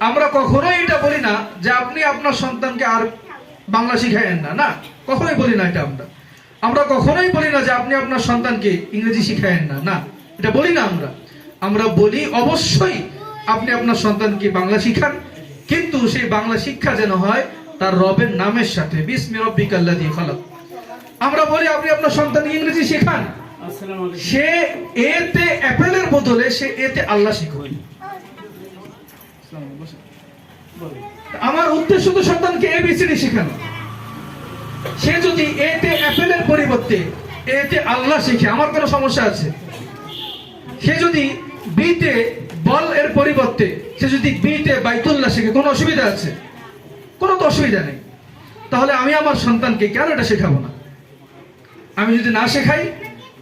আমরা কখনোই এটা বলি না যে আপনি আপনার সন্তানকে আর বাংলা শিখাইয়েন না। না কখনোই বলি না এটা আমরা। আমরা কখনোই বলি না যে আপনি আপনার সন্তানকে ইংরেজি শিখাইয়েন না। না এটা বলি না আমরা। আমরা বলি অবশ্যই আপনি আপনার সন্তানকে বাংলা শিখান কিন্তু সেই বাংলা শিক্ষা যেন হয় তার রবের নামের সাথে। বিসমি খালাক। আমরা বলি আপনি আপনার সন্তানকে ইংরেজি শেখান। সে এতে অ্যাপেলের বদলে সে এতে আল্লাহ শিখবে আসসালামু আলাইকুম বসুন। বলুন। আমার উদ্দেশ্য তো সন্তানকে এবিসিডি শেখানো। সে যদি এতে অ্যাপেলের পরিবর্তে এতে আল্লাহ শিখে, আমার কোনো সমস্যা আছে? সে যদি বিতে বল এর পরিবর্তে, সে যদি বিতে বাইতুল্লাহ শিখে, কোনো অসুবিধা আছে? কোনো তো অসুবিধা নেই। তাহলে আমি আমার সন্তানকে কেন এটা শেখাবো না? আমি যদি না শেখাই,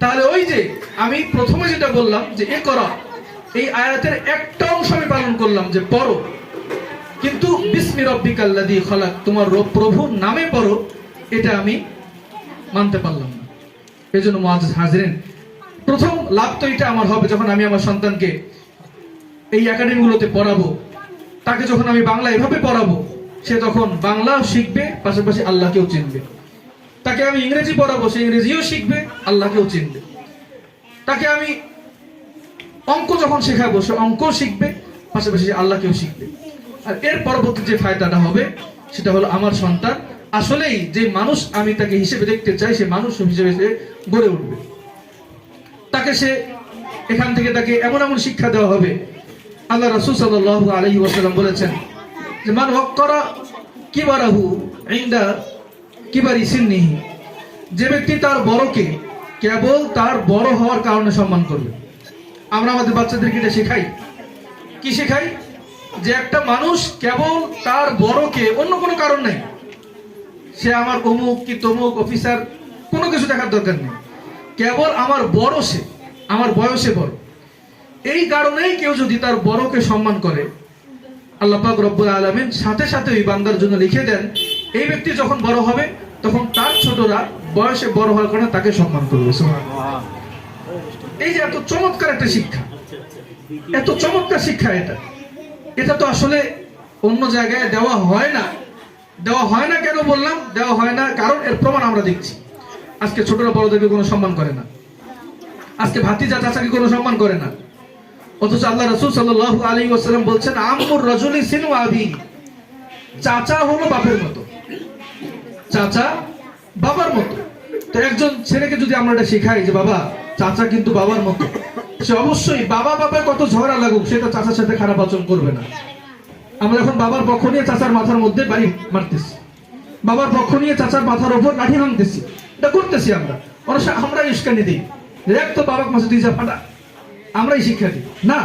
তাহলে ওই যে আমি প্রথমে যেটা বললাম যে এ করা এই আয়াতের একটা অংশ আমি পালন করলাম যে পড়ো। কিন্তু বিসমি রব্বিকাল্লাযী খলাক, তোমার প্রভুর নামে পড়ো, এটা আমি মানতে পারলাম না। এই জন্য মুআজ্জিজ হাজরেন, প্রথম লাভ তো এটা আমার হবে যখন আমি আমার সন্তানকে এই একাডেমিগুলোতে পড়াবো। তাকে যখন আমি বাংলা এভাবে পড়াবো, সে তখন বাংলাও শিখবে, পাশাপাশি আল্লাহকেও চিনবে। তাকে আমি ইংরেজি পড়াবো, সে ইংরেজিও শিখবে, আল্লাহকেও চিনবে। তাকে আমি অঙ্ক যখন শেখাবো, সে অঙ্ক শিখবে, পাশাপাশি আল্লাহকেও শিখবে। আর এর পরবর্তী যে ফায়দাটা হবে, সেটা হলো আমার সন্তান। আসলেই যে মানুষ আমি তাকে হিসেবে দেখতে চাই, সে মানুষ হিসেবে সে গড়ে উঠবে। তাকে সে এখান থেকে তাকে এমন এমন শিক্ষা দেওয়া হবে। আল্লাহ রসুল সাল্লাহ আলহি ওয়াসাল্লাম বলেছেন যে, মান হক হকরা কিবারাহু ইন্দা কিবারি সিন্নিহি। যে ব্যক্তি তার বড়কে কেবল তার বড় হওয়ার কারণে সম্মান করবে। আমরা আমাদের বাচ্চাদেরকে এটা শেখাই। কি শেখাই? যে একটা মানুষ কেবল তার বড়কে অন্য কোনো কারণ নেই। সে আমার অমুক কি তমুক অফিসার, কোনো কিছু দেখার দরকার নেই। কেবল আমার বড় সে, আমার বয়সে বড়। এই কারণেই কেউ যদি তার বড়কে সম্মান করে, আল্লাহ পাক রব্বুল আলমিন সাথে সাথে ওই বান্দার জন্য লিখে দেন, এই ব্যক্তি যখন বড় হবে, তখন তার ছোটরা বয়সে বড় হওয়ার কারণে তাকে সম্মান করবে। এই যে এত চমৎকার একটা শিক্ষা, এত চমৎকার শিক্ষা এটা। এটা তো আসলে অন্য জায়গায় দেওয়া হয় না। দেওয়া হয় না কেন বললাম? দেওয়া হয় না, কারণ এর প্রমাণ আমরা দেখছি। আজকে ছোটরা বড়দেরকে কোনো সম্মান করে না। আজকে ভাতিজা চাচাকে কোনো সম্মান করে না। অথচ আল্লাহ রসুল সাল্লাহ আলী ওয়াসাল্লাম বলছেন, আমুর রজুলি সিনু আবি। চাচা হলো বাপের মতো। চাচা বাবার মতো। তো একজন ছেলেকে যদি আমরা এটা শেখাই যে, বাবা চাচা কিন্তু বাবার মতো। সে অবশ্যই বাবা বাবার কত ঝগড়া লাগুক সেটা চাচার সাথে খারাপ আচরণ করবে না। আমরা এখন বাবার পক্ষ নিয়ে চাচার মাথার মধ্যে বাড়ি মারতেছি। বাবার পক্ষ নিয়ে চাচার মাথার ওপর লাঠি ভাঙতেছি এটা করতেছি আমরা। সময় আমরা ইস্কানি দিই। এক তো বাবাকে মাসে দিয়ে যা ফাটা। আমরাই শিক্ষা দিই। না,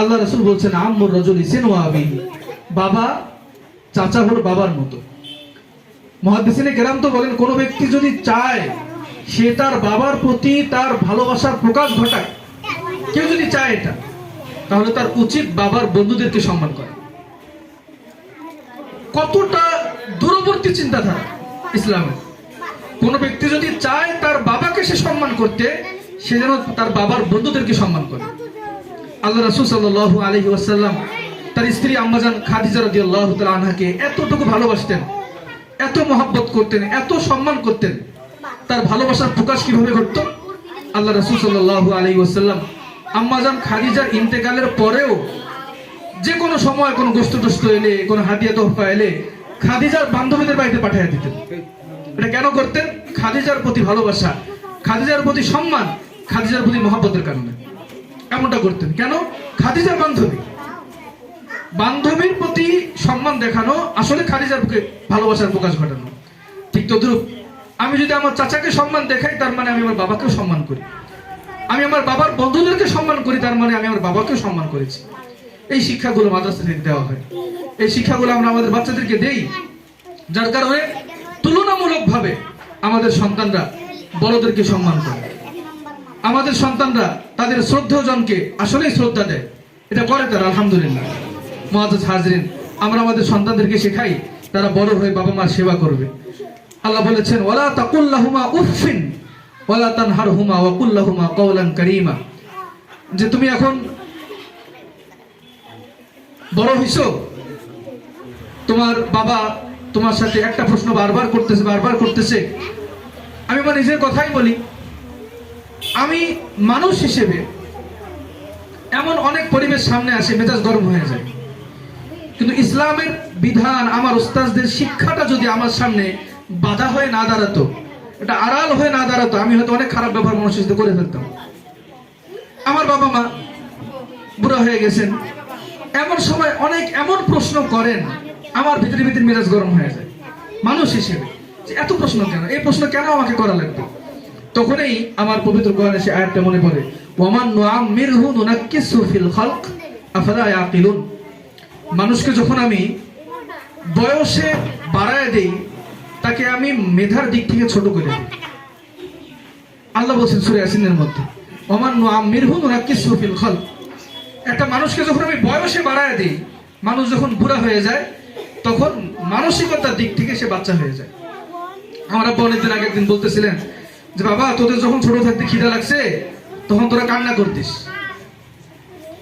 আল্লাহ রসুল বলছেন, আম্মুর রজলি সেনু আবি। বাবা, চাচা হলো বাবার মতো। মহাদিসিনে কেরাম তো বলেন, কোনো ব্যক্তি যদি চায় সে তার বাবার প্রতি তার ভালোবাসার প্রকাশ ঘটায়। কেউ যদি চায় এটা, তাহলে তার উচিত বাবার বন্ধুদেরকে সম্মান করা। কতটা দূরবর্তী চিন্তাধারা ইসলামের। কোন ব্যক্তি যদি চায় তার বাবাকে সে সম্মান করতে, সে যেন তার বাবার বন্ধুদেরকে সম্মান করে। আল্লাহ রাসূল সাল্লাল্লাহু আলাইহি ওয়াসাল্লাম তার স্ত্রী আম্মাজান খাদিজা রাদিয়াল্লাহু তাআলা আনহাকে এতটুকু ভালোবাসতেন, এত মহব্বত করতেন, এত সম্মান করতেন তার ভালোবাসার প্রকাশ কীভাবে ঘটত? আল্লাহ রাসূল সাল্লাল্লাহু আলাইহি ওয়াসাল্লাম আম্মাজান খাদিজার ইন্তেকালের পরেও যে কোনো সময় কোনো গোস্ত টোস্ত এলে, কোনো হাদিয়া তোহফা এলে খাদিজার বান্ধবীদের বাড়িতে পাঠিয়ে দিতেন। এটা কেন করতেন? খাদিজার প্রতি ভালোবাসা, খাদিজার প্রতি সম্মান, খাদিজার প্রতি মহাব্বতের কারণে। এমনটা করতেন। কেন? খাদিজার বান্ধবী। বান্ধবীর প্রতি সম্মান দেখানো আসলে খাদিজার ভালোবাসার প্রকাশ ঘটানো। ঠিক তদ্রুপ আমি যদি আমার চাচাকে সম্মান দেখাই, তার মানে আমি আমার বাবাকেও সম্মান করি। আমি আমার বাবার বন্ধুদেরকে সম্মান করি, তার মানে আমি আমার বাবাকেও সম্মান করেছি। এই শিক্ষাগুলো মাদ্রাসা থেকে দেওয়া হয়। এই শিক্ষাগুলো আমরা আমাদের বাচ্চাদেরকে দেই, যার কারণে তুলনামূলকভাবে আমাদের সন্তানরা বড়দেরকে সম্মান করে। আমাদের সন্তানরা তাদের শ্রদ্ধেয়জনকে আসলেই শ্রদ্ধা দেয়। এটা করে তারা, আলহামদুলিল্লাহ। মহাজ হাজরিন, আমরা আমাদের সন্তানদেরকে শেখাই, তারা বড় হয়ে বাবা মার সেবা করবে। আল্লাহ বলেছেন, ওয়ালা তাকুল্লাহুমা উফিন ওয়ালা তানহারহুমা ওয়াকুল্লাহুমা কওলান কারীমা। যে তুমি এখন বড় হইছো, তোমার বাবা তোমার সাথে একটা প্রশ্ন বারবার করতেছে বারবার করতেছে। আমি আমার নিজের কথাই বলি, আমি মানুষ হিসেবে এমন অনেক পরিবেশ সামনে আসে, মেজাজ গরম হয়ে যায়। কিন্তু ইসলামের বিধান আমার উস্তাজদের শিক্ষাটা যদি আমার সামনে বাধা হয়ে না দাঁড়াতো। এটা আড়াল হয়ে না দাঁড়াতো। আমি হয়তো অনেক খারাপ ব্যবহার মানুষের সাথে করে ফেলতাম। আমার বাবা মা বুড়া হয়ে গেছেন। এমন সময় অনেক এমন প্রশ্ন করেন, আমার ভিতরে ভিতরে মেজাজ গরম হয়ে যায়। মানুষ হিসেবে। যে এত প্রশ্ন কেন? এই প্রশ্ন কেন আমাকে করা লাগবে? তখনই আমার পবিত্র কোরআনে সে আয়াতটা মনে পড়ে। ওয়ামান নুআম্মিরহু নুনাক্কিসু ফিল খালক, আফালা ইয়াকিলুন? মানুষকে যখন আমি বয়সে বাড়ায় দেই তাকে আমি মেধার দিক থেকে ছোট করে আল্লাহ বলছেন সুরে ইয়াসিনের মধ্যে, ওমান নুআম্মিরহু নুনাক্কিসু ফিল খালক। একটা মানুষকে যখন আমি বয়সে বাড়ায় দিই, মানুষ যখন বুড়া হয়ে যায়, তখন মানসিকতার দিক থেকে সে বাচ্চা হয়ে যায়। আমার আব্বা অনেকদিন আগে একদিন বলতেছিলেন যে, বাবা, তোদের যখন ছোট থাকতে খিদা লাগছে, তখন তোরা কান্না করতিস।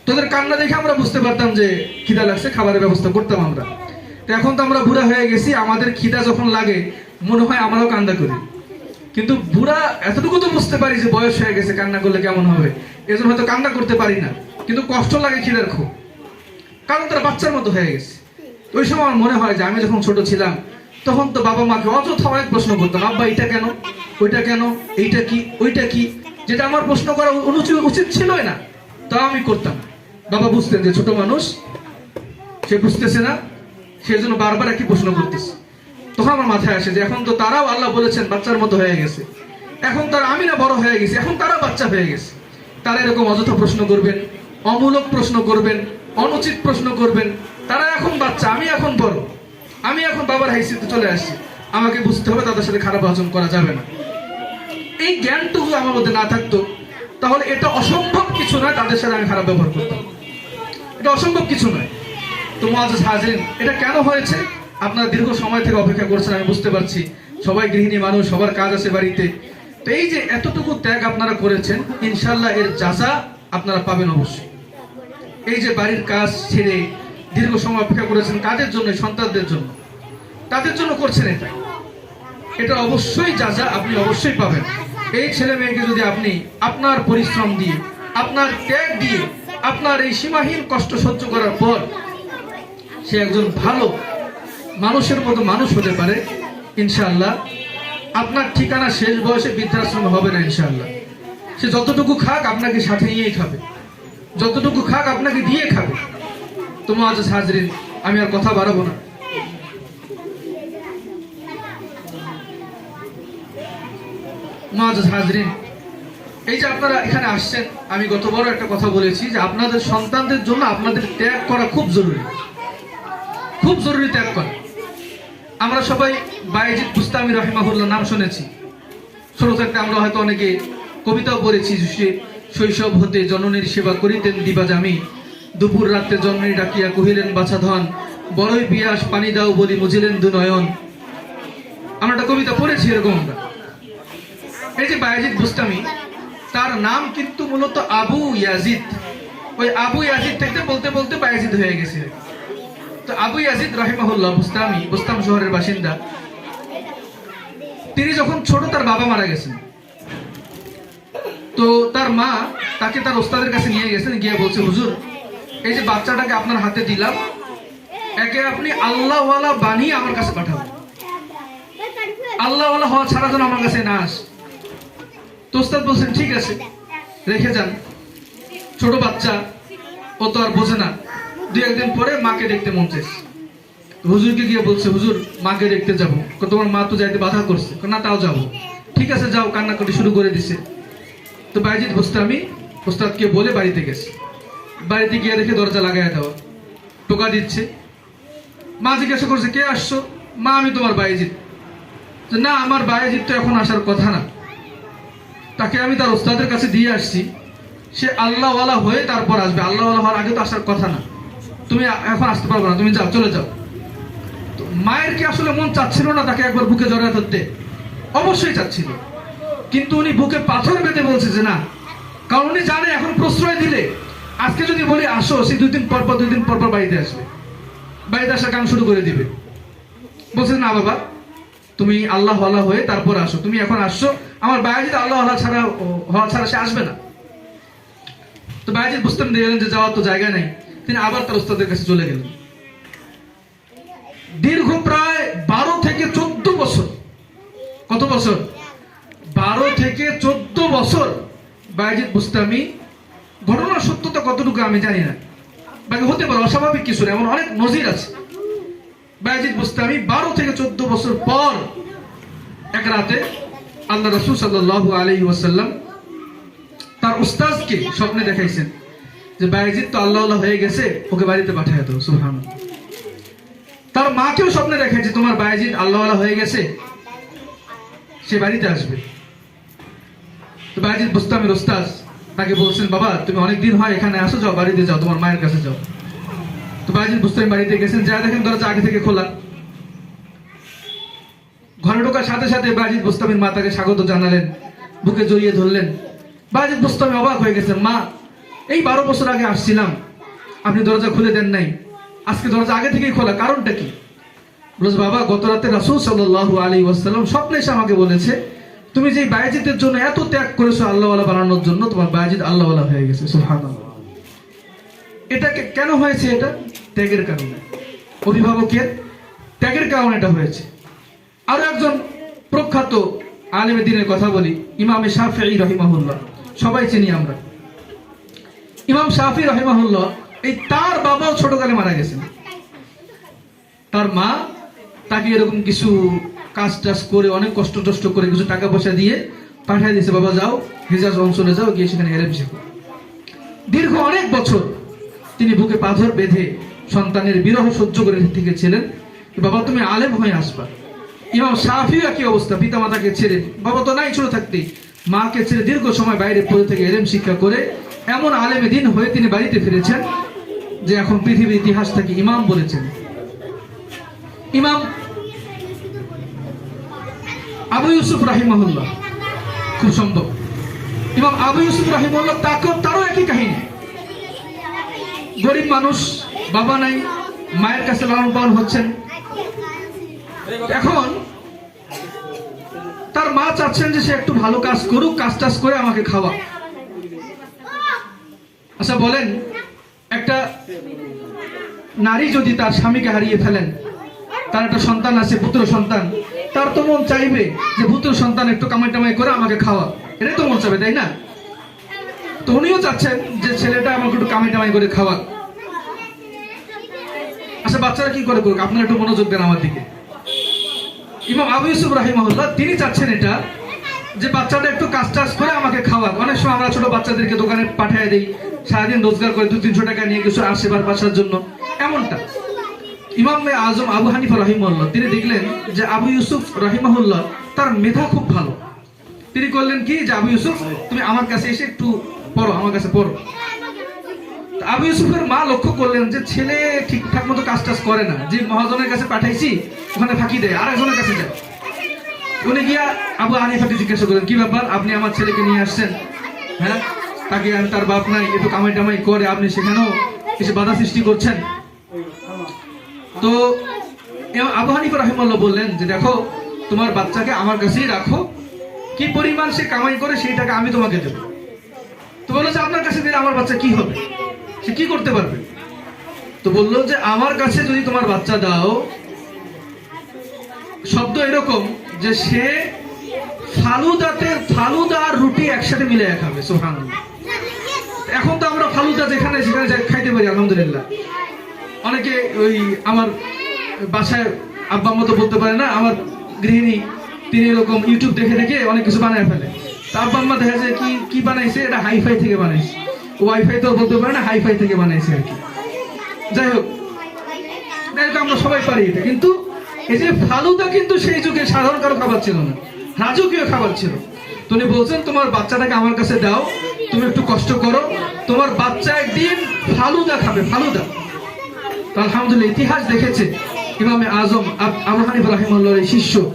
তোদের কান্না দেখে আমরা বুঝতে পারতাম যে খিদা লাগছে, খাবারের ব্যবস্থা করতাম আমরা। তো এখন তো আমরা বুড়া হয়ে গেছি, আমাদের খিদা যখন লাগে, মনে হয় আমরাও কান্দা করি। কিন্তু বুড়া এতটুকু তো বুঝতে পারি যে বয়স হয়ে গেছে, কান্না করলে কেমন হবে? এজন্য হয়তো কান্না করতে পারি না, কিন্তু কষ্ট লাগে খিদার খুব। কারণ তারা বাচ্চার মতো হয়ে গেছে। ওই সময় আমার মনে হয় যে আমি যখন ছোট ছিলাম, তখন তো বাবা মাকে অযথা অনেক প্রশ্ন করতাম, আব্বা, এটা কেন? ওইটা কেন? এইটা কি? ওইটা কি? যেটা আমার প্রশ্ন করা অনুচিত উচিত ছিলই না। তাও আমি করতাম। বাবা বুঝতেন যে ছোট মানুষ, সে বুঝতেছে না। সেজন্য বারবার একই প্রশ্ন করতেছি। তখন আমার মাথায় আসে যে এখন তো তারাও আল্লাহ বলেছেন বাচ্চার মতো হয়ে গেছে। এখন তার আমি না বড় হয়ে গেছি, এখন তারা বাচ্চা হয়ে গেছে। তারা এরকম অযথা প্রশ্ন করবেন, অমূলক প্রশ্ন করবেন, অনুচিত প্রশ্ন করবেন। তারা এখন বাচ্চা, আমি এখন বড়। আমি এখন বাবার হাইসিতে চলে আসছি। আমাকে বুঝতে হবে তাদের সাথে খারাপ আচরণ করা যাবে না। এই জ্ঞানটুকু আমার মধ্যে না থাকতো, তাহলে এটা অসম্ভব কিছু নয় তাদের সাথে আমি খারাপ ব্যবহার করতাম। এটা অসম্ভব কিছু নয়। তো মাঝ হাজিরিন এটা কেন হয়েছে? আপনারা দীর্ঘ সময় থেকে অপেক্ষা করছেন, আমি বুঝতে পারছি। সবাই গৃহিণী মানুষ, সবার কাজ আছে বাড়িতে। তো এই যে এতটুকু ত্যাগ আপনারা করেছেন, ইনশাল্লাহ এর যাচা আপনারা পাবেন অবশ্যই। এই যে বাড়ির কাজ ছেড়ে দীর্ঘ সময় অপেক্ষা করেছেন, কাদের জন্য? সন্তানদের জন্য। তাদের জন্য করছেন এটা এটা অবশ্যই যা যা আপনি অবশ্যই পাবেন। এই ছেলে মেয়েকে যদি আপনি আপনার পরিশ্রম দিয়ে, আপনার ত্যাগ দিয়ে, আপনার এই সীমাহীন কষ্ট সহ্য করার পর সে একজন ভালো মানুষের মতো মানুষ হতে পারে, ইনশাআল্লাহ। আপনার ঠিকানা শেষ বয়সে বৃদ্ধাশ্রম হবে না, ইনশাআল্লাহ। সে যতটুকু খাক আপনাকে সাথে নিয়েই খাবে। যতটুকু খাক আপনাকে দিয়ে খাবে। তোমার আজ হাজরিন আমি আর কথা বাড়াবো না। হাজরিন এই যে আপনারা এখানে আসছেন, আমি গত বড় একটা কথা বলেছি যে আপনাদের সন্তানদের জন্য আপনাদের ত্যাগ করা খুব জরুরি। খুব জরুরি ত্যাগ করা। আমরা সবাই বাইজিদ বুস্তামি রহিমাহুল্লাহ নাম শুনেছি। ছোট থাকতে আমরা হয়তো অনেকে কবিতাও পড়েছি সে শৈশব হতে জননীর সেবা করিতেন দিবাজামি দুপুর রাত্রে জননী ডাকিয়া কহিলেন, বাছা ধন, বড়ই পিয়াস, পানি দাও বলি মুজিলেন দু নয়ন। আমরা একটা কবিতা পড়েছি এরকম আমরা। এই যে বায়াজিদ বুস্তামি, তার নাম কিন্তু মূলত আবু ইয়াজিদ। ওই আবু ইয়াজিদ থেকে বলতে বলতে বায়াজিদ হয়ে গেছে। তো আবু ইয়াজিদ রাহিমাহুল্লাহ বুস্তামি বুস্তাম শহরের বাসিন্দা। তিনি যখন ছোট, তার বাবা মারা গেছেন। তো তার মা তাকে তার ওস্তাদের কাছে নিয়ে গেছেন, গিয়ে বলছে, হুজুর, এই যে বাচ্চাটাকে আপনার হাতে দিলাম, একে আপনি আল্লাহওয়ালা বানিয়ে আমার কাছে পাঠাবেন। আল্লাহওয়ালা হওয়া ছাড়া যেন আমার কাছে না আসে। তো ওস্তাদ বলছেন, ঠিক আছে, রেখে যান। ছোট বাচ্চা, ও তো আর বোঝে না। দুই, একদিন পরে মাকে দেখতে মন চাইছে। হুজুরকে গিয়ে বলছে, হুজুর, মাকে দেখতে যাব। তোমার মা তো যাইতে বাধা করছে। না, তাও যাব। ঠিক আছে, যাও, কান্নাকাটি শুরু করে দিছে। তো বাইজিৎ বসতে আমি, ওস্তাদকে বলে বাড়িতে গেছি। বাড়িতে গিয়ে দেখে দরজা লাগাই দেওয়া, টোকা দিচ্ছে। মা জিজ্ঞাসা করছে, কে আসছো? মা, আমি তোমার বাইজিৎ না, আমার বাইজিৎ তো এখন আসার কথা না। তাকে আমি তার ওস্তাদের কাছে দিয়ে আসছি। সে আল্লাহওয়ালা হয়ে তারপর আসবে। আল্লাহওয়ালা হওয়ার আগে তো আসার কথা না। তুমি এখন আসতে পারবে না, তুমি যাও, চলে যাও। মায়ের কি আসলে মন চাচ্ছিল না তাকে একবার বুকে জড়ায় ধরতে? অবশ্যই চাচ্ছিল। কিন্তু উনি বুকে পাথর বেঁধে বলছে যে না, কারণ উনি জানে এখন প্রশ্রয় দিলে, আজকে যদি বলি আসো, সে দুই দিন পর দুই দিন পর পর বাড়িতে আসবে। বাড়িতে আসার কাম শুরু করে দিবে। বলছে না বাবা, তুমি আল্লাহ আল্লাহ হয়ে তারপর আসো। তুমি এখন আসছো, আমার বায়াজিৎ আল্লাহ আল্লাহ ছাড়া হওয়া ছাড়া সে আসবে না। তো বায়াজিৎ বুঝতে দিলেন যে যাওয়ার তো জায়গা নেই। তিনি আবার তার উস্তাদের কাছে চলে গেলেন। দীর্ঘ প্রায় বারো থেকে চোদ্দ বছর। কত বছর? বারো থেকে চোদ্দ বছর। বায়াজিৎ বুস্তামি, ঘটনার সত্যতা কতটুকু আমি জানি না। বাকি হতে পারে, অস্বাভাবিক কিছু না, এমন অনেক নজির আছে। বায়াজিৎ বুস্তামি বারো থেকে চোদ্দ বছর পর এক রাতে আল্লাহ রসুল সাল্লাল্লাহু আলাইহি ওয়াসাল্লাম তার উস্তাদকে স্বপ্নে দেখাইছেন। যে বায়াজিৎ তো আল্লাহ আল্লাহ হয়ে গেছে, ওকে বাড়িতে পাঠিয়ে দাও সুবহান তার মাকেও স্বপ্নে দেখাইছে তোমার বায়াজিৎ আল্লাহ আল্লাহ হয়ে গেছে, সে বাড়িতে আসবে। তো বায়াজিৎ বুস্তামের উস্তাদ তাকে বলছেন, বাবা, তুমি অনেক দিন হয় এখানে আসো, যাও, বাড়িতে যাও, তোমার মায়ের কাছে যাও। তো বায়াজিৎ বুস্তামি বাড়িতে গেছেন, যা দেখেন দরজা আগে থেকে খোলা। ঘরে ঢোকার সাথে সাথে বাজিদ বুস্তামির মা তাকে স্বাগত জানালেন, বুকে জড়িয়ে ধরলেন। বাজিদ বুস্তামি অবাক হয়ে গেছেন, মা এই বারো বছর আগে আসছিলাম। আপনি দরজা খুলে দেন নাই। আজকে দরজা আগে থেকেই খোলা, কারণটা কি? বলছে, বাবা, গত রাতে রাসুল সাল্লাহ আলী ওয়াসাল্লাম স্বপ্নে এসে আমাকে বলেছে, তুমি যে বায়াজিতের জন্য এত ত্যাগ করেছ আল্লাহওয়ালা বানানোর জন্য, তোমার বায়াজিদ আল্লাহওয়ালা হয়ে গেছে। সুবহানাল্লাহ। এটাকে কেন হয়েছে এটা? ত্যাগের কারণে। অভিভাবকের ত্যাগের কারণে এটা হয়েছে। আরও একজন প্রখ্যাত আলেমে দিনের কথা বলি, ইমামে শাফি রহিমাহুল্লাহ। সবাই চিনি আমরা। ইমাম শাফি রহিমাহুল্লাহ, এই তার বাবাও ছোটকালে মারা গেছেন। তার মা তাকে এরকম কিছু কাজ টাজ করে, অনেক কষ্ট টষ্ট করে কিছু টাকা পয়সা দিয়ে পাঠিয়ে দিয়েছে, বাবা, যাও হিজাজ অঞ্চলে যাও, গিয়ে সেখানে এলেম শেখো দীর্ঘ অনেক বছর তিনি বুকে পাথর বেঁধে সন্তানের বিরহ সহ্য করে থেকেছিলেন বাবা, তুমি আলেম হয়ে আসবা। ইমাম সাফিও একই অবস্থা পিতা মাতাকে ছেড়ে, বাবা, তো নাই ছোট থাকতেই। মাকে ছেড়ে দীর্ঘ সময় বাইরে পড়ে থেকে এলেম শিক্ষা করে এমন আলেমে দিন হয়ে তিনি বাড়িতে ফিরেছেন যে এখন পৃথিবীর ইতিহাস থেকে ইমাম বলেছেন। ইমাম আবু ইউসুফ রাহিমাহুল্লাহ, খুব সম্ভব ইমাম আবু ইউসুফ রাহিমাহুল্লাহ তাকেও তারও একই কাহিনী। গরিব মানুষ, বাবা নাই, মায়ের কাছে লালন পালন হচ্ছেন। এখন তার মা চাচ্ছেন যে সে একটু ভালো কাজ করুক কাজ টাজ করে আমাকে খাওয়া আচ্ছা বলেন, একটা নারী যদি তার স্বামীকে হারিয়ে ফেলেন, তার একটা সন্তান আছে, পুত্র সন্তান, তার তো মন চাইবে যে পুত্র সন্তান একটু কামাই টামাই করে আমাকে খাওয়া। এটাই তো মন চাইবে, তাই না? তো উনিও চাচ্ছেন যে ছেলেটা আমাকে একটু কামাই টামাই করে খাওয়া আচ্ছা বাচ্চারা কি করে করুক? আপনারা একটু মনোযোগ দেন আমার দিকে। ইমাম আবু ইউসুফ রাহিমাহুল্লাহ, তিনি চাচ্ছেন এটা যে বাচ্চাটা একটু কাজ টাজ করে আমাকে খাওয়াক। অনেক সময় আমরা ছোট বাচ্চাদেরকে দোকানে পাঠিয়ে দিই সারাদিন রোজগার করে দু তিনশো টাকা নিয়ে কিছু আসে বার বাসার জন্য। এমনটা। ইমাম আজম আবু হানিফা রহিমুল্লাহ তিনি দেখলেন যে আবু ইউসুফ রহিমাহুল্লাহ তার মেধা খুব ভালো। তিনি করলেন কি যে, আবু ইউসুফ, তুমি আমার কাছে এসে একটু পড়ো, আমার কাছে পড়ো। আবু ইউসুফের মা লক্ষ্য করলেন যে ছেলে ঠিকঠাক মতো কাজ টাজ করে না। যে মহাজনের কাছে পাঠাইছি, ওখানে ফাঁকি দেয় আর একজনের কাছে যায়। উনি গিয়া আবু হানিফাকে জিজ্ঞাসা করলেন, কি ব্যাপার? আপনি আমার ছেলেকে নিয়ে আসছেন? হ্যাঁ? তাকে আমি তার বাপ নাই একটু কামাই টামাই করে, আপনি সেখানেও এসে বাধা সৃষ্টি করছেন। তো, এ- আবু হানিফা রহিমাল্লাহ বললেন যে, দেখো, তোমার বাচ্চাকে আমার কাছেই রাখো। কি পরিমাণ সে কামাই করে, সেই টাকা আমি তোমাকে দেবো। তো বলল যে, আপনার কাছে দিলে আমার বাচ্চা কি হবে? সে কি করতে পারবে? তো বলল যে, আমার কাছে যদি তোমার বাচ্চা দাও, শব্দ এরকম যে, সে ফালুদাতে ফালুদা আর রুটি একসাথে মিলে খাবে সোহান এখন তো আমরা ফালুদা যেখানে, সেখানে খাইতে পারি, আলহামদুলিল্লাহ। অনেকে ওই আমার বাসায় আব্বা মতো বলতে পারে না, আমার গৃহিণী, তিনি এরকম ইউটিউব দেখে দেখে অনেক কিছু বানায় ফেলে। তা আব্বা আম্মা দেখা যায় কি কি বানাইছে? এটা হাইফাই থেকে বানাইছে। ওয়াইফাই তো বলতে পারে না, হাইফাই থেকে বানাইছে আর কি। যাই হোক, আমরা সবাই পারি এটা। কিন্তু এই যে ফালুদা কিন্তু সেই যুগে সাধারণ কারও খাবার ছিল না, রাজকীয় খাবার ছিল। তো উনি বলছেন, তোমার বাচ্চাটাকে আমার কাছে দাও তুমি একটু কষ্ট করো। তোমার বাচ্চা একদিন ফালুদা খাবে, ফালুদা। আলহামদুলিল্লাহ, ইতিহাস দেখেছে। ইমামে আজম আব- রাহিমাহুল্লাহর শিষ্য।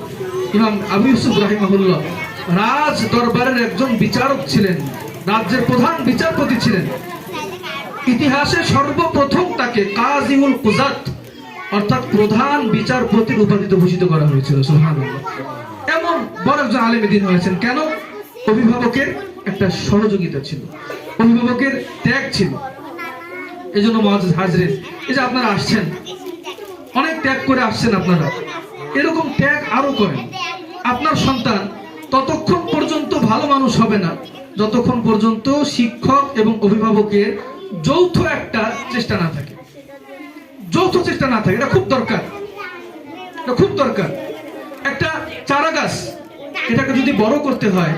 ইমাম আবু ইউসুফ রাহিমাহুল্লাহ রাজ দরবারের একজন বিচারক ছিলেন, রাজ্যের প্রধান বিচারপতি ছিলেন। ইতিহাসে সর্বপ্রথম তাকে কাজিউল কুজাত, অর্থাৎ প্রধান বিচারপতির উপাধিতে ভূষিত করা হয়েছিল, সুবহানাল্লাহ। এমন বড় একজন আলেম দিন হয়েছেন কেন? অভিভাবকের একটা সহযোগিতা ছিল। অভিভাবকের ত্যাগ ছিল। এই জন্য মহাজ হাজরিন, এই যে আপনারা আসছেন, অনেক ত্যাগ করে আসছেন আপনারা। এরকম ত্যাগ আরও করেন। আপনার সন্তান ততক্ষণ পর্যন্ত ভালো মানুষ হবে না, যতক্ষণ পর্যন্ত শিক্ষক এবং অভিভাবকের যৌথ একটা চেষ্টা না থাকে। যৌথ চেষ্টা না থাকে, এটা খুব দরকার। এটা খুব দরকার। একটা চারা গাছ এটাকে যদি বড় করতে হয়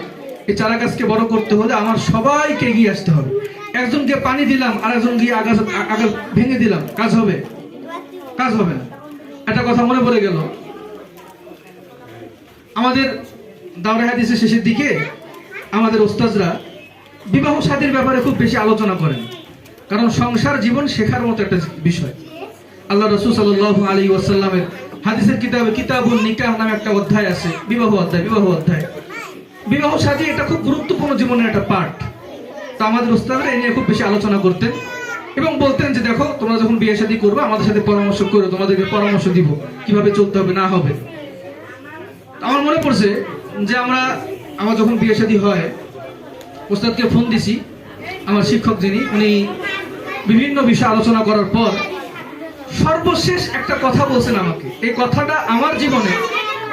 এই চারা গাছকে বড় করতে হলে আমার সবাইকে এগিয়ে আসতে হবে। একজনকে পানি দিলাম আর একজন গিয়ে আগাছ আগাছ ভেঙে দিলাম। কাজ হবে? কাজ হবে না। একটা কথা মনে পড়ে গেল। আমাদের দাওরা হাদিসের শেষের দিকে আমাদের ওস্তাজরা বিবাহ সাদীর ব্যাপারে খুব বেশি আলোচনা করেন। কারণ সংসার জীবন শেখার মতো একটা বিষয়। আল্লাহ রসুল সাল্লাহ আলী ওয়াসাল্লামের হাদিসের কিতাবে কিতাবুল নিকাহ নামে একটা অধ্যায় আছে। বিবাহ অধ্যায় বিবাহ অধ্যায়। বিবাহ সাদী এটা খুব গুরুত্বপূর্ণ জীবনের একটা পার্ট তো আমাদের ওস্তাদরা এই নিয়ে খুব বেশি আলোচনা করতেন এবং বলতেন যে দেখো, তোমরা যখন বিয়ে শাদী করবে, আমাদের সাথে পরামর্শ করো, তোমাদেরকে পরামর্শ দিব, কীভাবে চলতে হবে, না হবে। আমার মনে পড়ছে যে আমরা, আমার যখন বিয়ে শাদী হয় ওস্তাদকে ফোন দিছি, আমার শিক্ষক যিনি, উনি বিভিন্ন বিষয় আলোচনা করার পর সর্বশেষ একটা কথা বলছেন আমাকে। এই কথাটা আমার জীবনে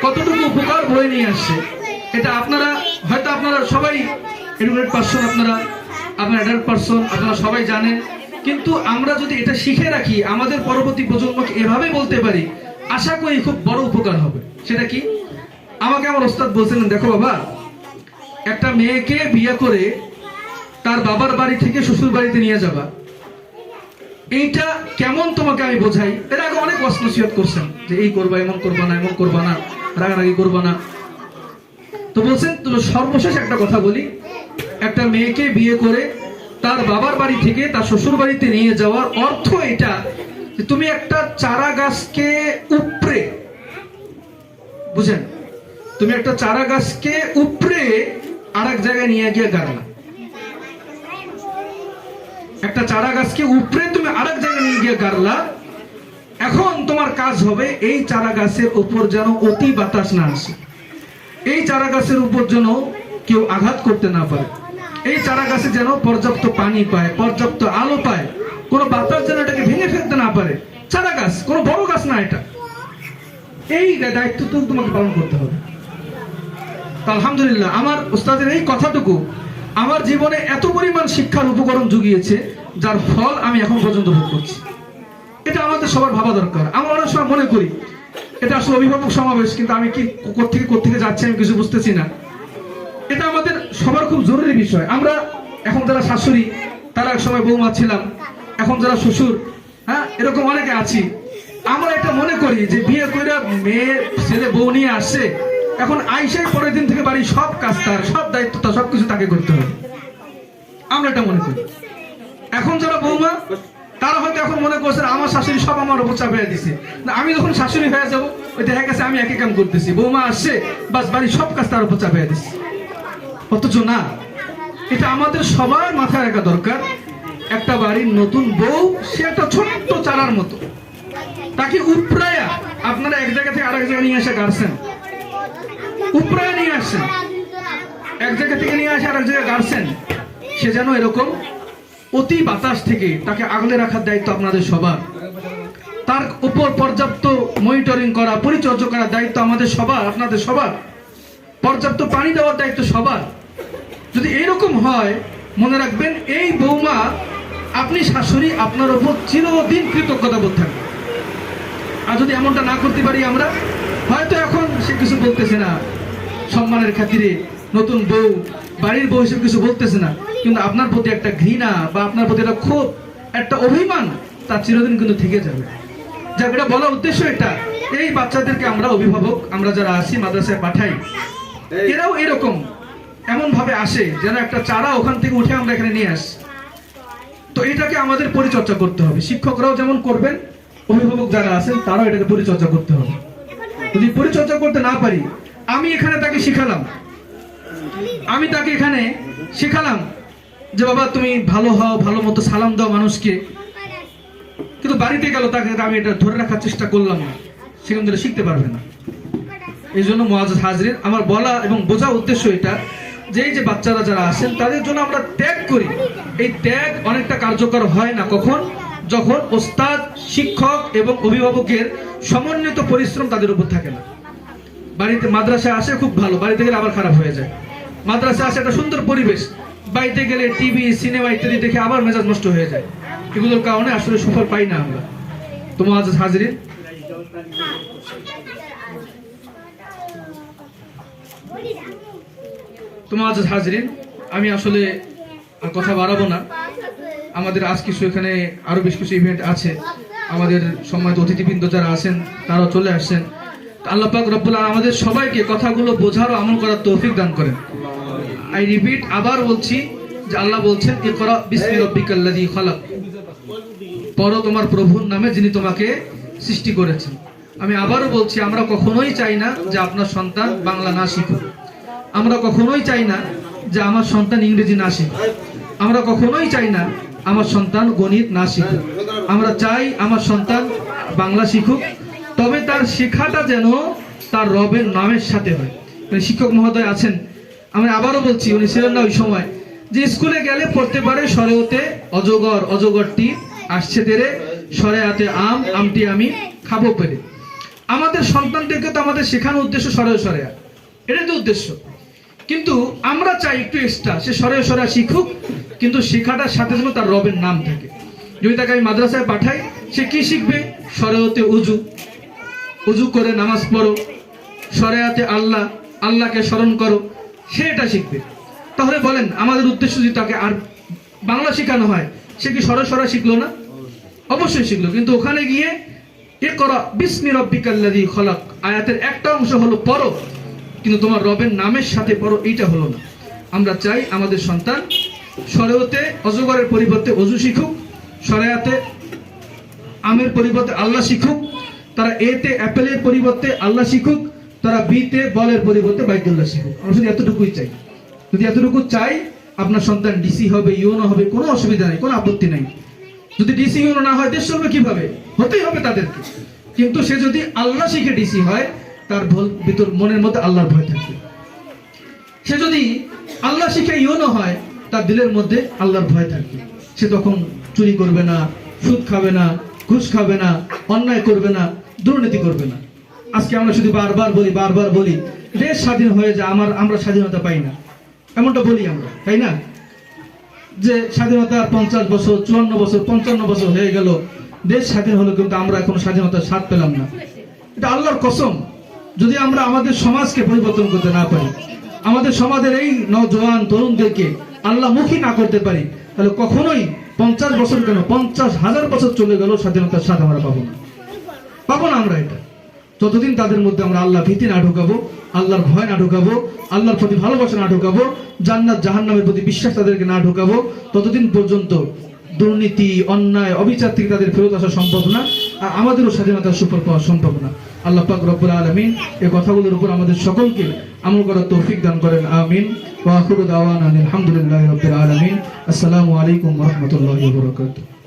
কতটুকু উপকার বয়ে নিয়ে আসছে এটা আপনারা, হয়তো আপনারা সবাই এডুকেটেড পার্সন আপনারা, আপনার অ্যাডাল্ট পার্সন আপনারা সবাই জানেন। কিন্তু আমরা যদি এটা শিখে রাখি, আমাদের পরবর্তী প্রজন্মকে এভাবে বলতে পারি, আশা করি খুব বড় উপকার হবে। সেটা কি? আমাকে আমার ওস্তাদ বলছিলেন, দেখো বাবা, একটা মেয়েকে বিয়ে করে তার বাবার বাড়ি থেকে শ্বশুর বাড়িতে নিয়ে যাবা। এইটা কেমন তোমাকে আমি বোঝাই? এর আগে অনেক অশ্নসিয়ত করছেন, যে এই করবা, এমন করবা না, এমন করবা না, রাগারাগি করবা না। তো বলছেন, তো সর্বশেষ একটা কথা বলি। একটা মেয়েকে বিয়ে করে তার বাবার বাড়ি থেকে তার শ্বশুর বাড়িতে নিয়ে যাওয়ার অর্থ এটা যে তুমি একটা চারা গাছকে উপড়ে, বুঝেন? তুমি একটা চারা গাছকে উপড়ে আর এক জায়গায় নিয়ে গিয়ে গাড়লা একটা চারা গাছকে উপড়ে তুমি আরেক জায়গায় নিয়ে গিয়ে গাড়লা। এখন তোমার কাজ হবে এই চারা গাছের উপর যেন অতি বাতাস না আসে। এই চারা গাছের উপর যেন কেউ আঘাত করতে না পারে। এই চারা গাছে যেন পর্যাপ্ত পানি পায়, পর্যাপ্ত আলো পায়, কোনো বাতাস যেন এটাকে ভেঙে ফেলতে না পারে। চারা গাছ কোনো বড় গাছ না এটা। এই দায়িত্ব তো তোমাকে পালন করতে হবে। আলহামদুলিল্লাহ, আমার উস্তাদের এই কথাটুকু আমার জীবনে এত পরিমাণ শিক্ষার উপকরণ জুগিয়েছে, যার ফল আমি এখন পর্যন্ত ভোগ করছি। এটা আমাদের সবার ভাবা দরকার। আমরা অনেক সময় মনে করি এটা আসলে অভিভাবক সমাবেশ, কিন্তু আমি কি কোথেকে কোথেকে যাচ্ছি আমি কিছু বুঝতেছি না। এটা আমাদের সবার খুব জরুরি বিষয়। আমরা এখন যারা শাশুড়ি, তারা এক সময় বৌমা ছিলাম, এখন যারা শ্বশুর হ্যাঁ এরকম অনেকে আছি। আমরা এটা মনে করি যে বিয়ে করে মেয়ে, ছেলে, বউ নিয়ে আসছে এখন আইসাই পরের দিন থেকে বাড়ি সব কাজ তার, সব দায়িত্ব তার, সবকিছু তাকে করতে হবে। আমরা এটা মনে করি। এখন যারা বৌমা তারা হয়তো এখন মনে করছে, আমার শাশুড়ি সব আমার উপর চাপিয়ে দিছে। না, আমি যখন শাশুড়ি হয়ে যাব, ওই দেখা গেছে আমি একই কাম করতেছি। বৌমা আসছে, বাস বাড়ির সব কাজ তার উপর চাপিয়ে দিচ্ছে অথচ না, এটা আমাদের সবার মাথায় রাখা দরকার। একটা বাড়ির নতুন বউ, সে একটা ছোট্ট চারার মতো। তাকে উপরায়া আপনারা এক জায়গা থেকে আরেক জায়গায় নিয়ে এসে গাড়ছেন। উপরায়া নিয়ে আসছেন। এক জায়গা থেকে নিয়ে আসে আরেক জায়গায় গাড়ছেন। সে যেন এরকম অতি বাতাস থেকে তাকে আগলে রাখার দায়িত্ব আপনাদের সবার। তার উপর পর্যাপ্ত মনিটরিং করা, পরিচর্যা করার দায়িত্ব আমাদের সবার, আপনাদের সবার। পর্যাপ্ত পানি দেওয়ার দায়িত্ব সবার। যদি এইরকম হয়, মনে রাখবেন, এই বৌমা আপনি শাশুড়ি আপনার উপর চিরদিন কৃতজ্ঞতা বোধ থাকবে। আর যদি এমনটা না করতে পারি আমরা, হয়তো এখন সে কিছু বলতেছে না। সম্মানের খাতিরে নতুন বউ, বাড়ির বউ হিসেবে কিছু বলতেছে না। কিন্তু আপনার প্রতি একটা ঘৃণা বা আপনার প্রতি একটা ক্ষোভ একটা অভিমান তার চিরদিন কিন্তু থেকে যাবে। যাক এটা বলার উদ্দেশ্য এটা। এই বাচ্চাদেরকে আমরা অভিভাবক আমরা যারা আসি মাদ্রাসায় পাঠাই এরাও এরকম। এমন ভাবে আসে যেন একটা চারা ওখান থেকে উঠে আমরা এখানে নিয়ে আসি। তো এটাকে আমাদের পরিচর্যা করতে হবে। শিক্ষকরাও যেমন করবেন অভিভাবক যারা আছেন তারাও এটাকে পরিচর্যা করতে হবে। যদি পরিচর্যা করতে না পারি আমি এখানে তাকে শিখালাম। আমি তাকে এখানে শেখালাম। যে বাবা, তুমি ভালো হও, ভালো মতো সালাম দাও মানুষকে। কিন্তু বাড়িতে গেল, তাকে আমি এটা ধরে রাখার চেষ্টা করলাম না। সেখান থেকে শিখতে পারবে না। এই জন্য মহাজ হাজরিন আমার বলা এবং বোঝা উদ্দেশ্য এটা, যে যে বাচ্চারা যারা আসেন তাদের জন্য আমরা ত্যাগ করি। এই ত্যাগ অনেকটা কার্যকর হয় না কখন? যখন ওস্তাদ, শিক্ষক এবং অভিভাবকের সমন্বিত পরিশ্রম তাদের উপর থাকে না। বাড়িতে মাদ্রাসা আসে খুব ভালো, বাড়িতে গেলে আবার খারাপ হয়ে যায়। মাদ্রাসা আসে একটা সুন্দর পরিবেশ। বাড়িতে গেলে টিভি, সিনেমা ইত্যাদি দেখে আবার মেজাজ নষ্ট হয়ে যায়। এগুলোর কারণে আসলে সুফল পাই না আমরা। তোমার আজ হাজিরিন? তোমার আজ হাজিরিন? আমি আসলে আর কথা বাড়াবো না। আমাদের আজ কিছু এখানে আরও বেশ কিছু ইভেন্ট আছে। আমাদের সম্মানিত অতিথিবৃন্দ যারা আছেন, তারাও চলে আসছেন। আল্লাহ পাক রব্বুল আলামিন আমাদের সবাইকে কথাগুলো বোঝার ও আমল করার তৌফিক দান করেন। আই রিপিট আবার বলছি যে আল্লাহ বলছেন ইকরা বিসমি রাব্বিকাল্লাযী খালাক। পড়ো তোমার প্রভুর নামে যিনি তোমাকে সৃষ্টি করেছেন। আমি আবারও বলছি, আমরা কখনোই চাই না যে আপনার সন্তান বাংলা না শিখুক। আমরা কখনোই চাই না যে আমার সন্তান ইংরেজি না শিখুক। আমরা কখনোই চাই না আমার সন্তান গণিত না শিখুক। আমরা চাই আমার সন্তান বাংলা শিখুক। তবে তার শেখাটা যেন তার রবের নামের সাথে হয়। মানে শিক্ষক মহোদয় আছেন আমি আবারও বলছি, উনি ছিলেন না ওই সময়। যে স্কুলে গেলে পড়তে পারে সরেওতে অজগর অজগরটি আসছে তেরে, সরে হাতে আম, আমটি আমি খাব পেরে আমাদের সন্তানদেরকে তো আমাদের শেখানোর উদ্দেশ্য সরে সরে এটাই তো উদ্দেশ্য। কিন্তু আমরা চাই একটু এক্সট্রা সে সরে সরে শিখুক, কিন্তু শেখাটার সাথে যেন তার রবের নাম থাকে। যদি তাকে আমি মাদ্রাসায় পাঠাই, সে কি শিখবে? সরে হতে উজু। উজু করে নামাজ পড়ো। সরেয়াতে আল্লাহ, আল্লাহকে স্মরণ করো। সে এটা শিখবে। তাহলে বলেন, আমাদের উদ্দেশ্য যদি তাকে আর বাংলা শেখানো হয়, সে কি সরে সরে শিখলো না? অবশ্যই শিখলো, কিন্তু ওখানে গিয়ে এ করা বিস্মি রব্বিকাল্লাদি খলাক, আয়াতের একটা অংশ হলো পড়ো, কিন্তু তোমার রবের নামের সাথে পড়ো, এইটা হলো না। আমরা চাই আমাদের সন্তান সরেওতে, অজগরের পরিবর্তে অজু শিখুক, সরেয়াতে আমের পরিবর্তে আল্লাহ শিখুক, তারা এতে, অ্যাপেলের পরিবর্তে আল্লাহ শিখুক তারা বিতে বলের পরিবর্তে বাইদুল্লাহ শিখুক আমরা শুধু এতটুকুই চাই। যদি এতটুকু চাই, আপনার সন্তান ডিসি হবে ইউনো হবে, কোনো অসুবিধা নেই, কোনো আপত্তি নাই। যদি ডিসি ইউনো না হয়, দেশ চলবে কীভাবে? হতেই হবে তাদেরকে। কিন্তু সে যদি আল্লাহ শিখে ডিসি হয়, তার ভিতর মনের মধ্যে আল্লাহর ভয় থাকবে সে যদি আল্লাহ শিখে ইউনো হয়, তার দিলের মধ্যে আল্লাহর ভয় থাকবে সে তখন চুরি করবে না, সুদ খাবে না, ঘুষ খাবে না, অন্যায় করবে না, দুর্নীতি করবে না। আজকে আমরা শুধু বারবার বলি বারবার বলি, দেশ স্বাধীন হয়ে যায় আমার আমরা স্বাধীনতা পাই না। এমনটা বলি আমরা, তাই না? যে স্বাধীনতার পঞ্চাশ বছর, চুয়ান্ন বছর, পঞ্চান্ন বছর হয়ে গেল, দেশ স্বাধীন হলো কিন্তু আমরা এখন স্বাধীনতার স্বাদ পেলাম না। এটা আল্লাহর কসম। যদি আমরা আমাদের সমাজকে পরিবর্তন করতে না পারি, আমাদের সমাজের এই নজওয়ান তরুণদেরকে আল্লাহ মুখী না করতে পারি, তাহলে কখনোই পঞ্চাশ বছর কেন? পঞ্চাশ হাজার বছর চলে গেল স্বাধীনতার স্বাদ আমরা পাবো না। পাবো না আমরা এটা। যতদিন তাদের মধ্যে আমরা আল্লাহ ভীতি না ঢুকাবো, আল্লাহর ভয় না ঢুকাবো, আল্লাহর প্রতি ভালোবাসা না ঢুকাবো, জান্নাত, জাহান্নামের প্রতি বিশ্বাস তাদেরকে না ঢুকাবো, ততদিন পর্যন্ত দুর্নীতি, অন্যায়, অবিচার থেকে তাদের ফেরত আসা সম্ভব না, আর আমাদেরও স্বাধীনতার সুফল পাওয়া সম্ভব না। আল্লাহ পাক রব্বুল আলমিন এই কথাগুলোর উপর আমাদের সকলকে আমল করার তৌফিক দান করেন, আমিন। ওয়া আখিরু দাওয়ানা আলহামদুলিল্লাহি রাব্বিল আলামিন। আসসালামু আলাইকুম রাহমাতুল্লাহি ওয়া বারাকাতুহু।